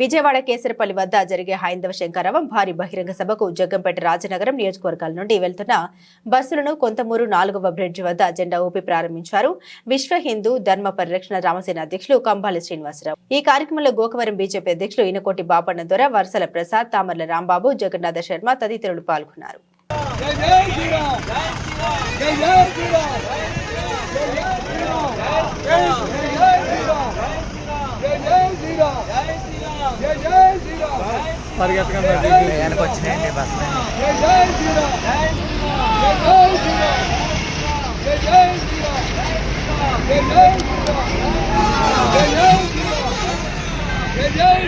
విజయవాడ కేసరపల్లి వద్ద జరిగే హైందవ శంకరవం భారీ బహిరంగ సభకు జగ్గంపేట రాజనగరం నియోజకవర్గాల నుండి వెళ్తున్న బస్సులను కొంతమూరు నాలుగవ బ్రిడ్జ్ వద్ద జెండా ఊపి ప్రారంభించారు. విశ్వ హిందూ ధర్మ పరిరక్షణ రామసేన అధ్యక్షులు కంబాలి శ్రీనివాసరావు. ఈ కార్యక్రమంలో గోకవరం బీజేపీ అధ్యక్షులు ఇనకోటి బాపన్న దొర వరసల ప్రసాద్ తామర్ల రాంబాబు జగన్నాథ శర్మ తదితరులు పాల్గొన్నారు జై జై శ్రీరామ్ జై జై శ్రీరామ్ జై జై శ్రీరామ్ జై జై శ్రీరామ్ జై జై శ్రీరామ్ జై జై శ్రీరామ్ పరిగెత్తకుండా వెనక వచ్చినాయండి బస్ జై జై శ్రీరామ్ జై జై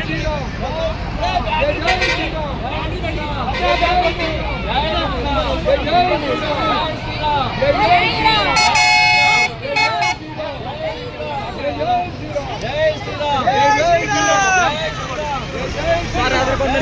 శ్రీరామ్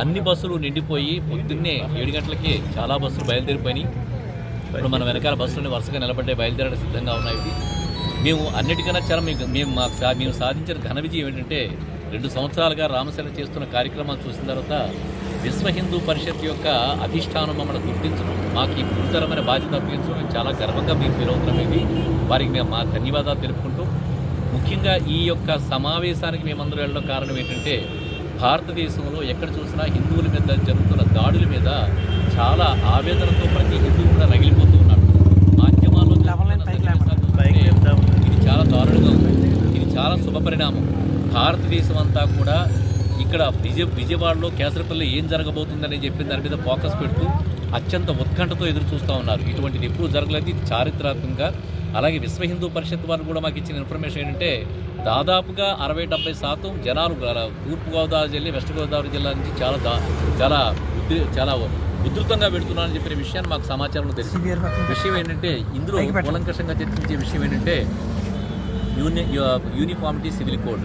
అన్ని బస్సులు నిండిపోయి పొద్దున్నే ఏడు గంటలకి చాలా బస్సులు బయలుదేరిపోయినాయి. ఇప్పుడు మన వెనకాల బస్సులు వరుసగా నిలబడ్డే బయలుదేరడం సిద్ధంగా ఉన్నాయి. మేము అన్నిటికన్నా చాలా మీకు మేము మాకు సా- మేము సాధించిన ఘన విజయం ఏంటంటే రెండు సంవత్సరాలుగా రామశైల చేస్తున్న కార్యక్రమాలు చూసిన తర్వాత విశ్వ హిందూ పరిషత్ యొక్క అధిష్టానం మమ్మల్ని గుర్తించడం మాకు ఈ గురుతరమైన బాధ్యత అప్పగించడం చాలా గర్వంగా మేము ఫీల్ అవుతున్నాం ఇది. వారికి మేము మా ధన్యవాదాలు తెలుపుకుంటూ ముఖ్యంగా ఈ యొక్క సమావేశానికి మేమందరూ వెళ్ళడం కారణం ఏంటంటే భారతదేశంలో ఎక్కడ చూసినా హిందువుల మీద జరుగుతున్న దాడుల మీద చాలా ఆవేదనతో ప్రతి హిందువు కూడా రగిలిపోతూ ఉన్నాడు. మాధ్యమాల్లో ఇది చాలా దారుణంగా ఉంది. ఇది చాలా శుభ పరిణామం భారతదేశం అంతా కూడా ఇక్కడ విజయ విజయవాడలో కేసరపల్లి ఏం జరగబోతుందని చెప్పి దాని మీద ఫోకస్ పెడుతూ అత్యంత ఉత్కంఠతో ఎదురు చూస్తూ ఉన్నారు. ఇటువంటిది ఎప్పుడూ జరగలేదు. చారిత్రాత్మకంగా అలాగే విశ్వ హిందూ పరిషత్ వారు కూడా మాకు ఇచ్చిన ఇన్ఫర్మేషన్ ఏంటంటే దాదాపుగా అరవై డెబ్బై శాతం జనాలు గల- తూర్పు గోదావరి జిల్లా వెస్ట్ గోదావరి జిల్లా నుంచి చాలా దా చాలా ఉద్రి చాలా ఉధృతంగా పెడుతున్నారని చెప్పిన విషయాన్ని మాకు సమాచారంలో తెలిసింది సివియర్ విషయం ఏంటంటే ఇందులో. కూలంకషంగా చర్చించే విషయం ఏంటంటే యూని యూనిఫామిటీ సివిల్ కోడ్.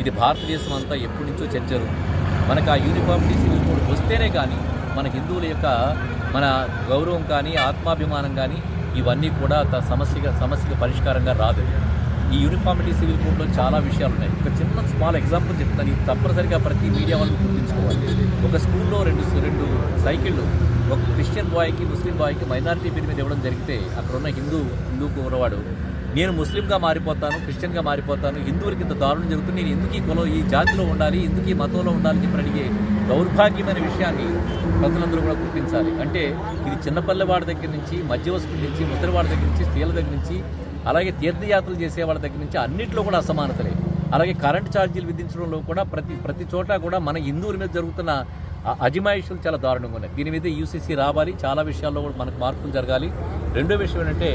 ఇది భారతదేశం అంతా ఎప్పటి నుంచో చర్చ జరుగుతుంది మనకు ఆ యూనిఫామిటీ సివిల్ కోడ్ వస్తేనే కానీ మన హిందువుల యొక్క మన గౌరవం కానీ ఆత్మాభిమానం కానీ ఇవన్నీ కూడా త- సమస్యగా సమస్యగా పరిష్కారంగా రాదు. ఈ యూనిఫామిటీ సివిల్ కోడ్లో చాలా విషయాలు ఉన్నాయి ఒక చిన్న స్మాల్ ఎగ్జాంపుల్ చెప్తాను. ఇది తప్పనిసరిగా ప్రతి మీడియా వాళ్ళు గుర్తుంచుకోవాలి. ఒక స్కూల్లో రెండు రెండు సైకిళ్ళు ఒక క్రిస్టియన్ బాయ్కి ముస్లిం బాయ్కి మైనారిటీ పేరు మీద ఇవ్వడం జరిగితే అక్కడ ఉన్న హిందూ హిందూకు ఉన్నవాడు నేను ముస్లింగా మారిపోతాను క్రిస్టియన్గా మారిపోతాను హిందువులకి ఇంత దారుణం జరుగుతుంది నేను ఎందుకు ఈ కులం ఈ జాతిలో ఉండాలి ఎందుకు ఈ మతంలో ఉండాలని చెప్పి అడిగే దౌర్భాగ్యమైన విషయాన్ని ప్రజలందరూ కూడా గుర్తించాలి. అంటే ఇది చిన్నపల్లెవాడి దగ్గర నుంచి మధ్యవస్తుల నుంచి ముసలివాడి దగ్గర నుంచి స్త్రీల దగ్గర నుంచి అలాగే తీర్థయాత్రలు చేసే వాళ్ళ దగ్గర నుంచి అన్నింటిలో కూడా అసమానతలే. అలాగే కరెంట్ ఛార్జీలు విధించడంలో కూడా ప్రతి ప్రతి చోట కూడా మన హిందువుల మీద జరుగుతున్న ఆ అజమాయిషులు చాలా దారుణంగా ఉన్నాయి. దీని మీద యూసీసీ రావాలి చాలా విషయాల్లో కూడా మనకు మార్పులు జరగాలి. రెండో విషయం ఏంటంటే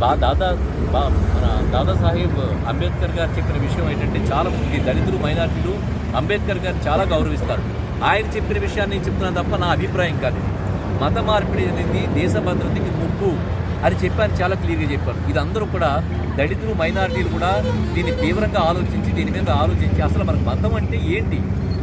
బా దాదా బా మన దాదాసాహెబ్ అంబేద్కర్ గారు చెప్పిన విషయం ఏంటంటే చాలా మంది దళితులు మైనార్టీలు అంబేద్కర్ గారు చాలా గౌరవిస్తారు. ఆయన చెప్పిన విషయాన్ని నేను చెప్తున్నాను తప్ప నా అభిప్రాయం కాదు. మత మార్పిడి అనేది దేశ భద్రతకి ముప్పు. అని చెప్పాను చాలా క్లియర్గా చెప్పారు ఇది అందరూ కూడా దళితులు మైనారిటీలు కూడా దీన్ని తీవ్రంగా ఆలోచించి దీని మీద ఆలోచించి అసలు మనకు మతం అంటే ఏంటి?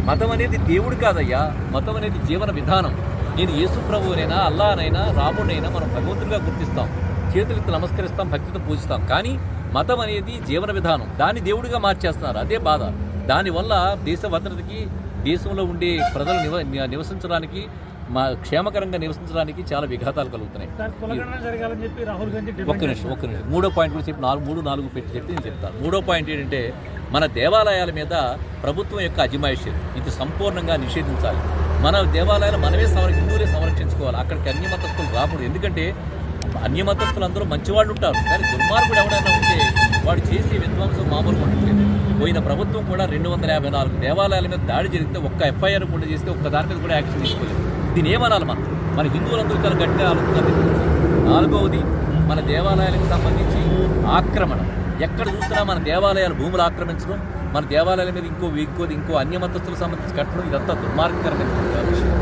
మతం అనేది దేవుడు కాదయ్యా. మతం అనేది జీవన విధానం. నేను యేసు ప్రభువునైనా అల్లానైనా రాముడైనా మనం భగవంతుడిగా గుర్తిస్తాం. చేతులెత్తి నమస్కరిస్తాం భక్తితో పూజిస్తాం. కానీ మతం అనేది జీవన విధానం. దాన్ని దేవుడిగా మార్చేస్తున్నారు. అదే బాధ. దానివల్ల దేశ భద్రతకి దేశంలో ఉండే ప్రజలు నివ నివసించడానికి మా క్షేమకరంగా నివసించడానికి చాలా విఘాతాలు కలుగుతున్నాయి. ఒక్క నిమిషం ఒక్క నిమిషం. మూడో పాయింట్ కూడా చెప్పి నాలుగు మూడు నాలుగు పెట్టి చెప్పి నేను చెప్తాను. మూడో పాయింట్ ఏంటంటే మన దేవాలయాల మీద ప్రభుత్వం యొక్క అజమాయిషి ఇది సంపూర్ణంగా నిషేధించాలి. మన దేవాలయాలు మనమే సంర హిందువులే సంరక్షించుకోవాలి. అక్కడికి అన్ని మతస్థులు రాకూడదు. ఎందుకంటే అన్యమతస్తులు అందరూ మంచివాళ్ళు ఉంటారు. కానీ దుర్మార్గుడు ఎవడైనా ఉంటే వాడు చేసే విధ్వంసం మామూలుగా ఉండట్లేదు. పోయిన ప్రభుత్వం కూడా రెండు వందల యాభై నాలుగు దేవాలయాల మీద దాడి జరిగితే ఒక్క ఎఫ్ఐఆర్ కూడా చేస్తే ఒక్క దాని మీద కూడా యాక్షన్ తీసుకోలేదు. దీని ఏమనాలి మనం? మన హిందువులందరూ చాలా గట్టిగా ఆలోచించాలి నాలుగవది మన దేవాలయాలకు సంబంధించి ఆక్రమణ. ఎక్కడ చూసినా మన దేవాలయాలు భూములు ఆక్రమించడం మన దేవాలయాల మీద ఇంకో ఇంకో ఇంకో అన్యమతస్తులకు సంబంధించి కట్టడం ఇదంతా దుర్మార్గకరమైన విషయం.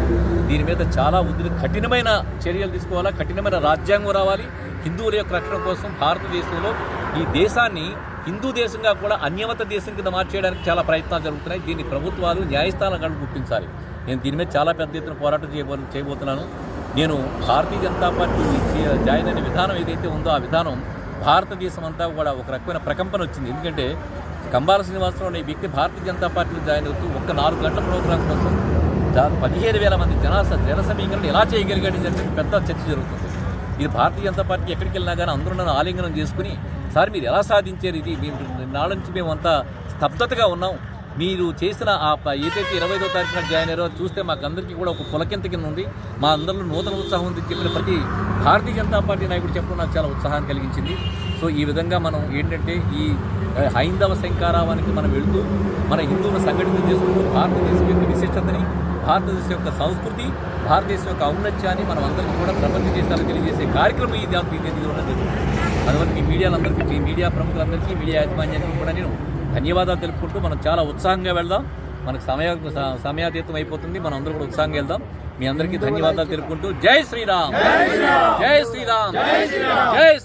దీని మీద చాలా ఉద్రి కఠినమైన చర్యలు తీసుకోవాలా? కఠినమైన రాజ్యాంగం రావాలి. హిందువుల యొక్క రక్షణ కోసం భారతదేశంలో ఈ దేశాన్ని హిందూ దేశంగా కూడా అన్యమత దేశం కింద మార్చేయడానికి చాలా ప్రయత్నాలు జరుగుతున్నాయి. దీన్ని ప్రభుత్వాలు న్యాయస్థానాలు గుర్తించాలి నేను దీని మీద చాలా పెద్ద ఎత్తున పోరాటం చేయబో చేయబోతున్నాను. నేను భారతీయ జనతా పార్టీ జాయిన్ అయిన విధానం ఏదైతే ఉందో ఆ విధానం భారతదేశం అంతా కూడా ఒక రకమైన ప్రకంపన వచ్చింది. ఎందుకంటే కంబాల శ్రీనివాసరావు అనే వ్యక్తి భారతీయ జనతా పార్టీలో జాయిన్ అవుతూ ఒక్క నాలుగు గంటల ప్రోగ్రాం కోసం పదిహేను వేల మంది జనాస జన సమీకరణ ఎలా చేయగలిగాడని చెప్పి పెద్ద చర్చ జరుగుతుంది. ఇది భారతీయ జనతా పార్టీ ఎక్కడికి వెళ్ళినా కానీ అందరూ నన్ను ఆలింగనం చేసుకుని సార్ మీరు ఎలా సాధించారు ఇది? మేము నాళ్ళ నుంచి మేము అంతా స్తబ్దతగా ఉన్నాం. మీరు చేసిన ఆ ఏదైతే ఇరవై ఐదో తారీఖున జాయిన్ అయ్యారో చూస్తే మాకు అందరికీ కూడా ఒక పులకింత కింద ఉంది. మా అందరిలో నూతన ఉత్సాహం ఉంది. చెప్పిన ప్రతి భారతీయ జనతా పార్టీ నాయకుడు చెప్పడం నాకు చాలా ఉత్సాహాన్ని కలిగించింది. సో ఈ విధంగా మనం ఏంటంటే ఈ హైందవ శంకారావానికి మనం వెళుతూ మన హిందువులను సంఘటితం చేసుకుంటూ భారతదేశం యొక్క విశిష్టతని భారతదేశం యొక్క సంస్కృతి భారతదేశం యొక్క ఔన్నత్యాన్ని మనం అందరికీ కూడా ప్రపంచ దేశాలకు తెలియజేసే కార్యక్రమం ఈ దాని దీని అందువల్ల మీ మీడియాలందరికీ మీ మీడియా ప్రముఖులందరికీ మీడియా యాజమాన్యానికి కూడా నేను ధన్యవాదాలు తెలుపుకుంటూ మనం చాలా ఉత్సాహంగా వెళ్దాం. మనకు సమయ సమయాతీతం అయిపోతుంది. మనం అందరూ కూడా ఉత్సాహంగా వెళ్దాం. మీ అందరికీ ధన్యవాదాలు తెలుపుకుంటూ జై శ్రీరామ్. జై శ్రీరామ్. జై